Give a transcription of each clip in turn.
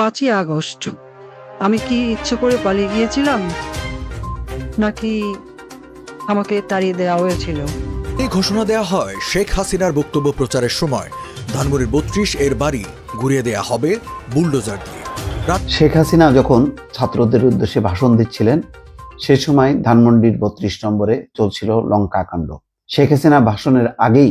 পাঁচই আগস্ট। আমি কি ইচ্ছে করে পালিয়ে গিয়েছিলাম? নাকি আমাকে তাড়িয়ে দেওয়া হয়েছিল? এই ঘোষণা দেয়া হয় শেখ হাসিনার বক্তব্য প্রচারের সময়। ধানমন্ডির বত্রিশ এর বাড়ি ঘুরিয়ে দেয়া হবে বুলডোজার দিয়ে। রাত শেখ হাসিনা যখন ছাত্রদের উদ্দেশ্যে ভাষণ দিচ্ছিলেন সে সময় ধানমন্ডির বত্রিশ নম্বরে চলছিল লঙ্কা কাণ্ড। শেখ হাসিনা ভাষণের আগেই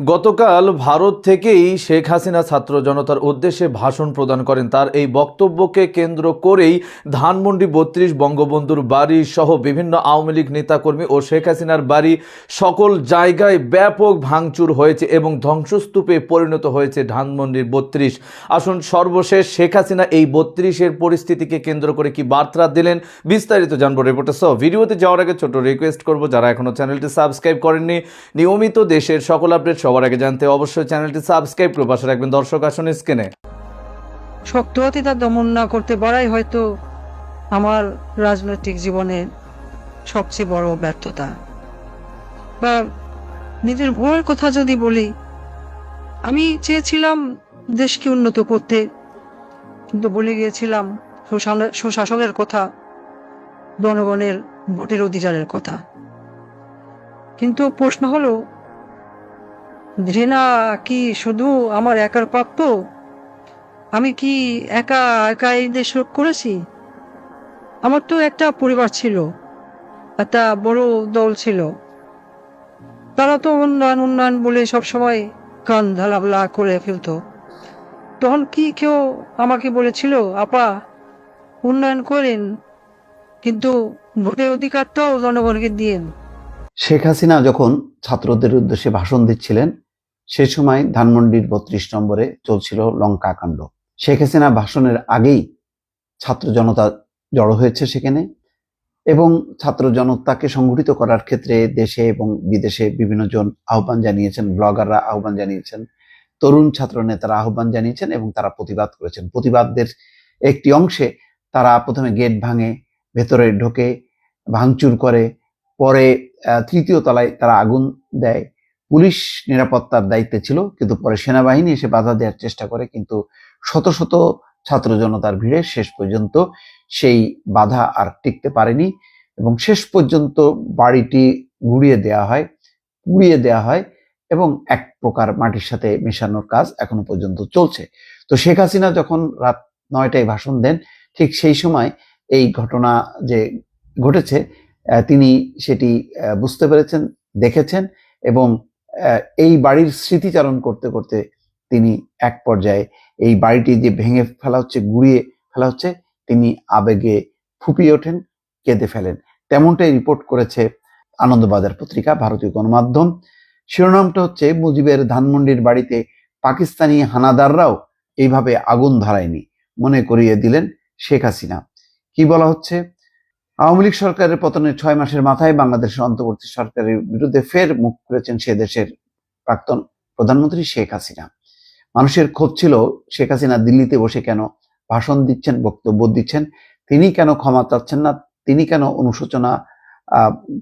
গতকাল ভারত থেকেই শেখ হাসিনা ছাত্র জনতার উদ্দেশ্যে ভাষণ প্রদান করেন। তার এই বক্তব্যকে কেন্দ্র করেই ধানমন্ডি বত্রিশ বঙ্গবন্ধুর বাড়ি সহ বিভিন্ন আওয়ামী লীগ নেতাকর্মী ও শেখ হাসিনার বাড়ি সকল জায়গায় ব্যাপক ভাঙচুর হয়েছে এবং ধ্বংসস্তূপে পরিণত হয়েছে ধানমন্ডির বত্রিশ। আসুন সর্বশেষ শেখ হাসিনা এই বত্রিশের পরিস্থিতিকে কেন্দ্র করে কি বার্তা দিলেন, বিস্তারিত জানব রিপোর্টার সহ। ভিডিওতে যাওয়ার আগে ছোট রিকোয়েস্ট করব, যারা এখনও চ্যানেলটি সাবস্ক্রাইব করেননি, নিয়মিত দেশের সকল আপডেট সবার আগে জানতে অবশ্যই চ্যানেলটি সাবস্ক্রাইব করে পাশে রাখবেন। দর্শক, আসুন স্ক্রিনে। শক্ত তা দমন না করতে পারাই হয়তো আমার রাজনৈতিক জীবনে সবচেয়ে বড় ব্যর্থতা। বা নিজের ভয়ের কথা যদি বলি, আমি চেয়েছিলাম দেশকে উন্নত করতে, কিন্তু বলে গিয়েছিলাম সুশাসনের কথা, জনগণের ভোটের অধিকারের কথা। কিন্তু প্রশ্ন হলো ঘৃণা কি শুধু আমার একার প্রাপ্য আমি কি একা একা এই দেশ করেছি? আমার তো একটা পরিবার ছিল, একটা বড় দল ছিল। তারা তো উন্নয়ন উন্নয়ন বলে সবসময় কান ঢালাবলা করে ফেলতো। তখন কি কেউ আমাকে বলেছিল, আপা, উন্নয়ন করেন, কিন্তু ভোটের অধিকারটাও জনগণকে দিয়েন। শেখ হাসিনা যখন ছাত্রদের উদ্দেশ্যে ভাষণ দিচ্ছিলেন, সে সময় ধানমন্ডির বত্রিশ নম্বরে চলছিল লঙ্কা কাণ্ড। শেখ হাসিনা ভাষণের আগেই ছাত্র জনতা জড়ো হয়েছে সেখানে এবং ছাত্র জনতাকে সংগঠিত করার ক্ষেত্রে দেশে এবং বিদেশে বিভিন্ন জন আহ্বান জানিয়েছেন, ব্লগাররা আহ্বান জানিয়েছেন, তরুণ ছাত্র নেতারা আহ্বান জানিয়েছেন এবং তারা প্রতিবাদ করেছেন। প্রতিবাদদের একটি অংশে তারা প্রথমে গেট ভাঙে, ভেতরে ঢোকে, ভাঙচুর করে পরে তৃতীয় তলায় তারা আগুন দেয়। পুলিশ নিরাপত্তার দায়িত্বে ছিল, কিন্তু পরে সেনাবাহিনী এসে বাধা দেওয়ার চেষ্টা করে, কিন্তু শত শত ছাত্র জনতার ভিড়ে শেষ পর্যন্ত সেই বাধা আর টিকতে পারেনি এবং শেষ পর্যন্ত বাড়িটি গুড়িয়ে দেওয়া হয়, পুড়িয়ে দেওয়া হয় এবং এক প্রকার মাটির সাথে মেশানোর কাজ এখনও পর্যন্ত চলছে। তো শেখ হাসিনা যখন রাত নয়টায় ভাষণ দেন, ঠিক সেই সময় এই ঘটনা যে ঘটেছে তিনি সেটি বুঝতে পেরেছেন, দেখেছেন এবং এই বাড়ির স্মৃতিচারণ করতে করতে তিনি এক পর্যায়ে এই বাড়িটি যে ভেঙে ফেলা হচ্ছে, গুড়িয়ে ফেলা হচ্ছে, তিনি আবেগে ফুপিয়ে ওঠেন, কেঁদে ফেলেন। তেমনটাই রিপোর্ট করেছে আনন্দবাজার পত্রিকা, ভারতীয় গণমাধ্যম। শিরোনামটা হচ্ছে, মুজিবের ধানমন্ডির বাড়িতে পাকিস্তানি হানাদাররাও এইভাবে আগুন ধরায়নি। মনে করিয়ে দিলেন শেখ হাসিনা। কি বলা হচ্ছে? আওয়ামী লীগ সরকারের পতনের ছয় মাসের মাথায় বাংলাদেশের অন্তর্বর্তী সরকারের বিরুদ্ধে ফের মুখ খুলেছেন সে দেশের প্রাক্তন প্রধানমন্ত্রী শেখ হাসিনা। মানুষের ক্ষোভ ছিল, শেখ হাসিনা দিল্লিতে বসে কেন ভাষণ দিচ্ছেন, বক্তব্য দিচ্ছেন, তিনি কেন ক্ষমা চাচ্ছেন না, তিনি কেন অনুশোচনা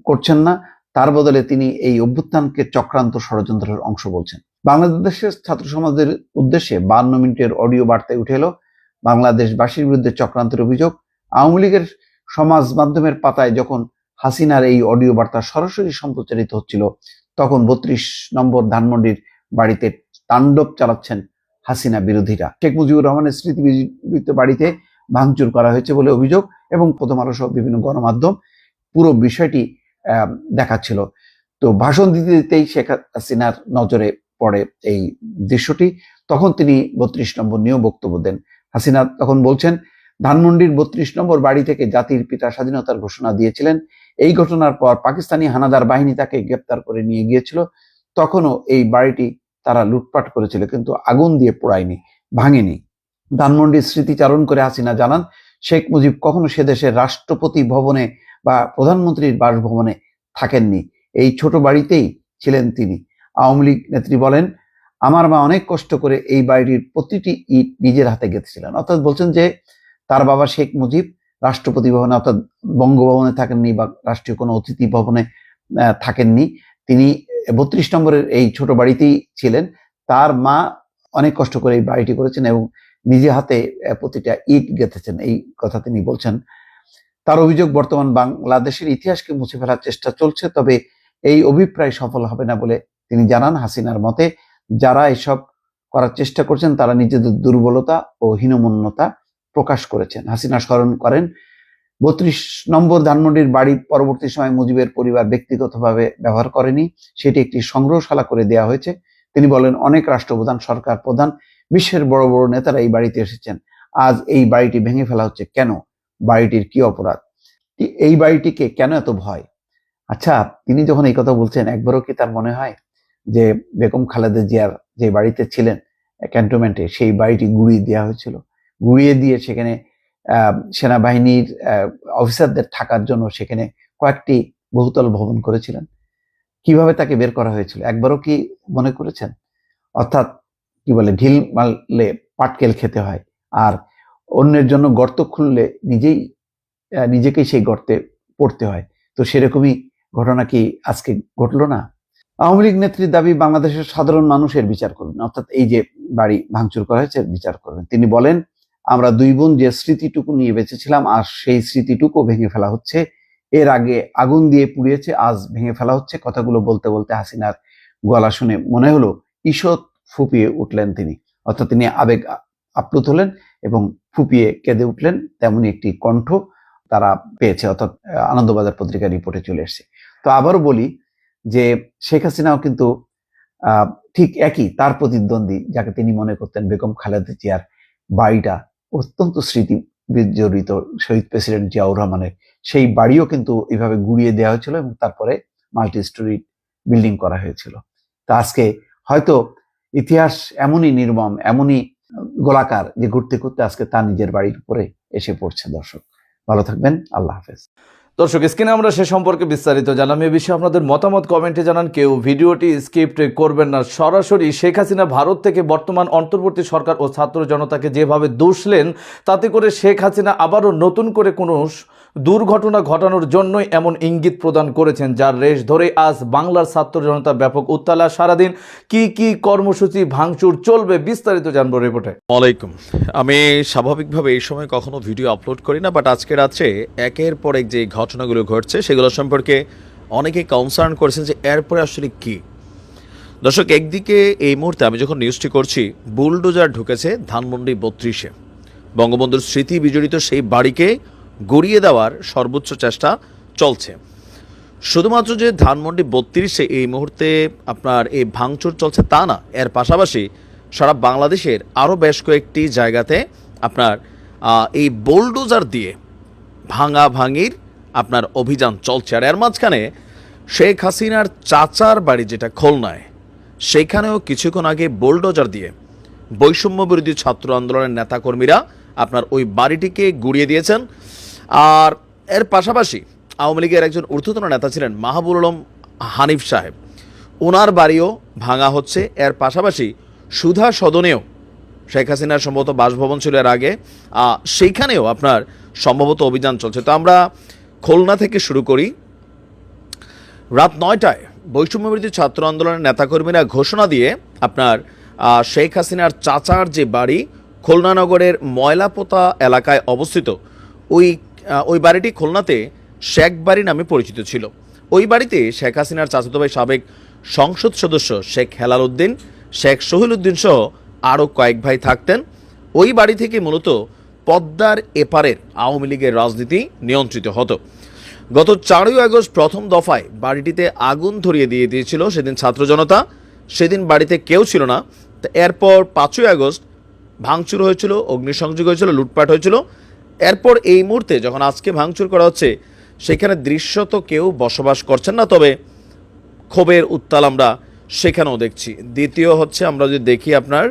করছেন না, তার বদলে তিনি এই অভ্যুত্থানকে চক্রান্ত ষড়যন্ত্রের অংশ বলছেন। বাংলাদেশের ছাত্র সমাজের উদ্দেশ্যে বান্ন মিনিটের অডিও বার্তায় উঠে এলো, বাংলাদেশবাসীর বিরুদ্ধে চক্রান্তের অভিযোগ, আওয়ামী লীগের সমাজ মাধ্যমের পাতায় যখন হাসিনার এই অডিও বার্তা সরাসরি সম্প্রচারিত হচ্ছিল, তখন বত্রিশ নম্বর ধানমন্ডির বাড়িতে তাণ্ডব চালাচ্ছেন হাসিনা বিরোধীরা। শেখ মুজিবুর রহমানের স্মৃতি বিজড়িত বাড়িতে ভাঙচুর করা হয়েছে বলে অভিযোগ এবং প্রথম আলো সহ বিভিন্ন গণমাধ্যম পুরো বিষয়টি দেখাচ্ছিল। তো ভাষণ দিতে দিতেই শেখ হাসিনার নজরে পড়ে এই দৃশ্যটি। তখন তিনি বত্রিশ নম্বর নিয়েও বক্তব্য দেন। হাসিনা তখন বলছেন ধানমন্ডির বত্রিশ নম্বর বাড়ি থেকে জাতির পিতা স্বাধীনতার ঘোষণা দিয়েছিলেন। এই ঘটনার পর পাকিস্তানি হানাদার বাহিনী তাকে গ্রেপ্তার করে নিয়ে গিয়েছিল। তখনও এই বাড়িটি তারা লুটপাট করেছিল, কিন্তু আগুন দিয়ে পোড়ায়নি, ভাঙেনি। ধানমন্ডির স্মৃতিচারণ করে হাসিনা জানান, শেখ মুজিব কখনো সে দেশের রাষ্ট্রপতি ভবনে বা প্রধানমন্ত্রীর বাসভবনে থাকেননি। এই ছোট বাড়িতেই ছিলেন তিনি। আওয়ামী লীগ নেত্রী বলেন, আমার মা অনেক কষ্ট করে এই বাড়িটির প্রতিটি ইট নিজের হাতে গেঁথেছিলেন। অর্থাৎ বলছেন যে তার বাবা শেখ মুজিব, রাষ্ট্রপতি ভবনে, অর্থাৎ বঙ্গভবনে থাকেননি বা রাষ্ট্রীয় কোনো অতিথি ভবনে থাকেননি। তিনি বত্রিশ নম্বরের এই ছোট বাড়িতেই ছিলেন। তার মা অনেক কষ্ট করে এই বাড়িটি করেছেন এবং নিজে হাতে প্রতিটা ইট গেঁথেছেন। এই কথা তিনি বলছেন। তার অভিযোগ, বর্তমান বাংলাদেশের ইতিহাসকে মুছে ফেলার চেষ্টা চলছে, তবে এই অভিপ্রায় সফল হবে না বলে তিনি জানান হাসিনার মতে। যারা এসব করার চেষ্টা করছেন, তারা নিজেদের দুর্বলতা ও হীনমন্যতা প্রকাশ করেছেন। হাসিনা স্মরণ করেন। বত্রিশ নম্বর ধানমন্ডির বাড়ি পরবর্তী সময় মুজিবের পরিবার ব্যক্তিগতভাবে ব্যবহার করেনি। সেটি একটি সংগ্রহশালা করে দেওয়া হয়েছে। তিনি বলেন, অনেক রাষ্ট্রপ্রধান, সরকার প্রধান, বিশ্বের বড় বড় নেতারা এই বাড়িতে এসেছেন। আজ এই বাড়িটি ভেঙে ফেলা হচ্ছে কেন? বাড়িটির কি অপরাধ? এই বাড়িটিকে কেন এত ভয়? আচ্ছা তিনি যখন এই কথা বলছেন, একবারও কি তার মনে হয় যে বেগম খালেদা জিয়ার যে বাড়িতে ছিলেন, ক্যান্টনমেন্টে সেই বাড়িটি গুড়িয়ে দেওয়া হয়েছিল? গুড়িয়ে দিয়ে সেখানে সেনাবাহিনীর অফিসারদের থাকার জন্য সেখানে কয়েকটি বহুতল ভবন করেছিলেন। কীভাবে তাকে বের করা হয়েছিল? একবারও কি মনে করেছেন? অর্থাৎ কি বলে, ঢিল মারলে পাটকেল খেতে হয় আর অন্যের জন্য গর্ত খুললে নিজেই নিজেকেই সেই গর্তে পড়তে হয়। তো সেরকমই ঘটনা কি আজকে ঘটলো না? আওয়ামী লীগ নেত্রীর দাবি, বাংলাদেশের সাধারণ মানুষের বিচার করবেন অর্থাৎ এই যে বাড়ি ভাঙচুর করা হয়েছে, বিচার করবেন। তিনি বলেন আমরা দুই বোন যে স্মৃতিটুকু নিয়ে বেঁচেছিলাম, আর সেই স্মৃতিটুকু ভেঙে ফেলা হচ্ছে। এর আগে আগুন দিয়ে পুড়িয়েছে, আজ ভেঙে ফেলা হচ্ছে, কথাগুলো বলতে বলতে হাসিনার গলা শুনে মনে হলো, ঈষৎ ফুপিয়ে উঠলেন তিনি। অর্থাৎ তিনি আবেগ আপ্লুত হলেন এবং ফুপিয়ে কেঁদে উঠলেন তেমনি একটি কণ্ঠ তারা পেয়েছে। অর্থাৎ আনন্দবাজার পত্রিকার রিপোর্টে চলে এসেছে। তো আবারও বলি যে শেখ হাসিনাও কিন্তু ঠিক একই, তার প্রতিদ্বন্দ্বী যাকে তিনি মনে করতেন বেগম খালেদা জিয়ার বাড়িটা অত্যন্ত স্মৃতি বিজড়িত শহীদ প্রেসিডেন্ট জিয়াউর রহমানের। সেই বাড়িও কিন্তু এইভাবে গুড়িয়ে দেওয়া হয়েছিল এবং তারপরে মাল্টি স্টোরি বিল্ডিং করা হয়েছিল। তা আজকে হয়তো ইতিহাস এমনই নির্মম, এমনই গোলাকার যে ঘুরতে ঘুরতে আজকে তার নিজের বাড়ির উপরে এসে পড়ছে দর্শক। ভালো থাকবেন, আল্লাহ হাফেজ। দর্শক, স্ক্রিনে আমরা সে সম্পর্কে বিস্তারিত জানাম এ বিষয়ে আপনাদের মতামত কমেন্টে জানান কেউ। ভিডিওটি স্ক্রিপ্ট করবেন না। সরাসরি শেখ হাসিনা ভারত থেকে বর্তমান অন্তর্বর্তী সরকার ও ছাত্র জনতাকে যেভাবে দোষলেন, তাতে করে শেখ হাসিনা আবারও নতুন করে কোনো দুর্ঘটনা ঘটানোর জন্যই এমন ইঙ্গিত প্রদান করেছেন, যার রেশ ধরে আজ বাংলার ছাত্র জনতা ব্যাপক উত্তালা। সারাদিন কি কি কর্মসূচি ভাঙচুর চলবে বিস্তারিত জানব রিপোর্টে। আলাইকুম আমি স্বাভাবিকভাবে এই সময় কখনো ভিডিও আপলোড করি না, বাট আজকে রাত্রে একের পর এক যে ঘটনাগুলো ঘটছে, সেগুলো সম্পর্কে অনেকে কনসার্ন করেছেন যে এরপরে আসলে কি। দর্শক, একদিকে এই মুহূর্তে আমি যখন নিউজটি করছি বুলডোজার ঢুকেছে ধানমন্ডি বত্রিশে। বঙ্গবন্ধুর স্মৃতি বিজড়িত সেই বাড়িকে গড়িয়ে দেওয়ার সর্বোচ্চ চেষ্টা চলছে। শুধুমাত্র যে ধানমন্ডি বত্রিশে এই মুহূর্তে আপনার এই ভাঙচুর চলছে তা না, এর পাশাপাশি সারা বাংলাদেশের আরও বেশ কয়েকটি জায়গাতে আপনার এই বোলডোজার দিয়ে ভাঙা ভাঙির আপনার অভিযান চলছে। আর এর মাঝখানে শেখ হাসিনার চাচার বাড়ি যেটা খুলনায়, সেখানেও কিছুক্ষণ আগে বোলডোজার দিয়ে বৈষম্য বিরোধী ছাত্র আন্দোলনের নেতাকর্মীরা আপনার ওই বাড়িটিকে গুড়িয়ে দিয়েছেন। আর এর পাশাপাশি আওয়ামী লীগের একজন ঊর্ধ্বতন নেতা ছিলেন মাহবুল আলম হানিফ সাহেব। ওনার বাড়িও ভাঙা হচ্ছে। এর পাশাপাশি সুধা সদনেও শেখ হাসিনার সম্ভবত বাসভবন ছিল এর আগে। সেইখানেও আপনার সম্ভবত অভিযান চলছে। তো আমরা খুলনা থেকে শুরু করি। রাত নয়টায় বৈষম্যবিরোধী ছাত্র আন্দোলনের নেতাকর্মীরা ঘোষণা দিয়ে আপনার শেখ হাসিনার চাচার যে বাড়ি খুলনা নগরের ময়লাপোতা এলাকায় অবস্থিত, ওই ওই বাড়িটি খুলনাতে শেখ বাড়ি নামে পরিচিত ছিল। ওই বাড়িতে শেখ হাসিনার চাচাতো ভাই সাবেক সংসদ সদস্য শেখ হেলাল উদ্দিন, শেখ সহিল উদ্দিন সহ আরও কয়েক ভাই থাকতেন। ওই বাড়ি থেকে মূলত পদ্মার এপারের আওয়ামী লীগের রাজনীতি নিয়ন্ত্রিত হতো। গত চারই আগস্ট প্রথম দফায় বাড়িটিতে আগুন ধরিয়ে দিয়ে দিয়েছিল সেদিন ছাত্র জনতা। সেদিন বাড়িতে কেউ ছিল না। এরপর পাঁচই আগস্ট ভাঙচুর হয়েছিল, অগ্নিসংযোগ হয়েছিল, লুটপাট হয়েছিল। এরপর এই মুহূর্তে যখন আজকে ভাঙচুর করা হচ্ছে, সেখানে দৃশ্যত কেউ বসবাস করছেন না, তবে ক্ষোভের উত্তাল আমরা সেখানেও দেখছি। দ্বিতীয় হচ্ছে আমরা যদি দেখি আপনার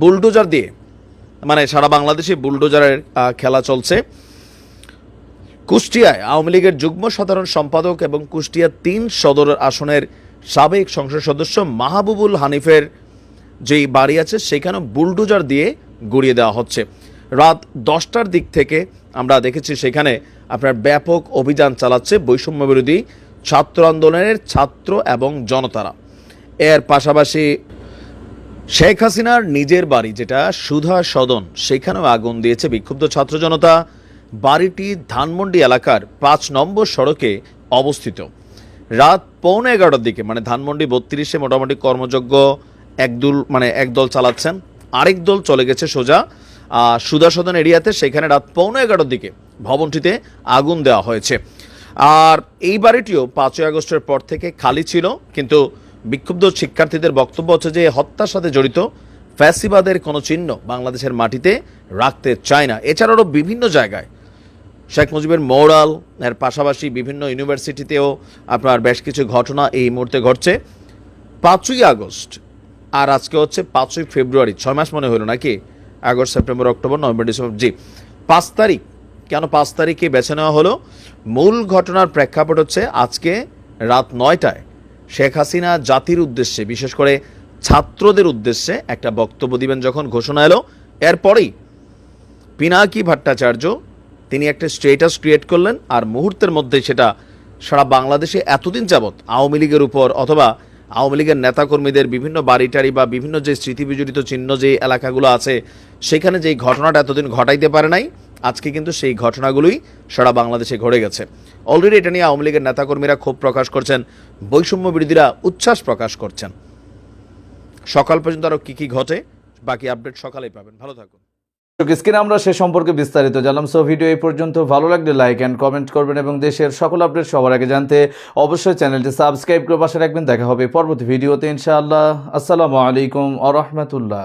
বুলডোজার দিয়ে মানে সারা বাংলাদেশে বুলডোজারের খেলা চলছে। কুষ্টিয়ায় আওয়ামী লীগের যুগ্ম সাধারণ সম্পাদক এবং কুষ্টিয়া তিন সদর আসনের সাবেক সংসদ সদস্য মাহবুবুল হানিফের যেই বাড়ি আছে সেখানে বুলডোজার দিয়ে গড়িয়ে দেওয়া হচ্ছে। রাত দশটার দিক থেকে আমরা দেখেছি সেখানে আপনার ব্যাপক অভিযান চালাচ্ছে বৈষম্য বিরোধী ছাত্র আন্দোলনের ছাত্র এবং জনতারা। এর পাশাপাশি শেখ হাসিনার নিজের বাড়ি, যেটা সুধা সদন, সেখানেও আগুন দিয়েছে বিক্ষুব্ধ ছাত্র জনতা। বাড়িটি ধানমন্ডি এলাকার পাঁচ নম্বর সড়কে অবস্থিত। রাত পৌনে এগারোটার দিকে মানে ধানমন্ডি বত্রিশে মোটামুটি কর্মযোগ্য একদল মানে একদল চালাচ্ছেন। আরেক দল চলে গেছে সোজা। সুধা এরিয়াতে সেখানে রাত পৌনে এগারোর দিকে ভবনটিতে আগুন দেওয়া হয়েছে। আর এই বাড়িটিও পাঁচই আগস্টের পর থেকে খালি ছিল, কিন্তু বিক্ষুব্ধ শিক্ষার্থীদের বক্তব্য হচ্ছে যে, হত্যার সাথে জড়িত ফ্যাসিবাদের কোনো চিহ্ন বাংলাদেশের মাটিতে রাখতে চায় না। এছাড়াও বিভিন্ন জায়গায় শেখ মুজিবের মোরাল, এর পাশাপাশি বিভিন্ন ইউনিভার্সিটিতেও আপনার বেশ কিছু ঘটনা এই মুহূর্তে ঘটছে। পাঁচই আগস্ট, আর আজকে হচ্ছে পাঁচই ফেব্রুয়ারি, ছয় মাস মনে হলো নাকি? August, September, October, November, December. জি, পাঁচ তারিখ। কেন পাঁচ তারিখে বেছে নেওয়া হলো? মূল ঘটনার প্রেক্ষাপট হচ্ছে আজকে রাত নয়টায় শেখ হাসিনা জাতির উদ্দেশ্যে, বিশেষ করে ছাত্রদের উদ্দেশ্যে একটা বক্তব্য দিবেন যখন ঘোষণা এলো। এরপরেই পিনাকি ভট্টাচার্য, তিনি একটা স্টেটাস ক্রিয়েট করলেন আর মুহূর্তের মধ্যে সেটা সারা বাংলাদেশে এতদিন যাবৎ আওয়ামী লীগের উপর অথবা আওয়ামী লীগের নেতাকর্মীদের বিভিন্ন বাড়িটারি বা বিভিন্ন যে স্মৃতি বিজড়িত চিহ্ন যে এলাকাগুলো আছে সেখানে যেই ঘটনাটা এতদিন ঘটাইতে পারে নাই, আজকে কিন্তু সেই ঘটনাগুলোই সারা বাংলাদেশে ঘটে গেছে। অলরেডি এটা নিয়ে আওয়ামী লীগের নেতাকর্মীরা ক্ষোভ প্রকাশ করছেন, বৈষম্য বিরোধীরা উচ্ছ্বাস প্রকাশ করছেন। সকাল পর্যন্ত আরও কী কী ঘটে, বাকি আপডেট সকালেই পাবেন। ভালো থাকুন। স্ক্রিনে আমরা সে সম্পর্কে বিস্তারিত জানলাম, সো ভিডিও এই পর্যন্ত। ভালো লাগলে লাইক অ্যান্ড কমেন্ট করবেন এবং দেশের সকল আপডেট সবার আগে জানতে অবশ্যই চ্যানেলটি সাবস্ক্রাইব করে পাশে রাখবেন। দেখা হবে পরবর্তী ভিডিওতে ইনশাআল্লাহ। আসসালামু আলাইকুম আ রহমতুল্লাহ।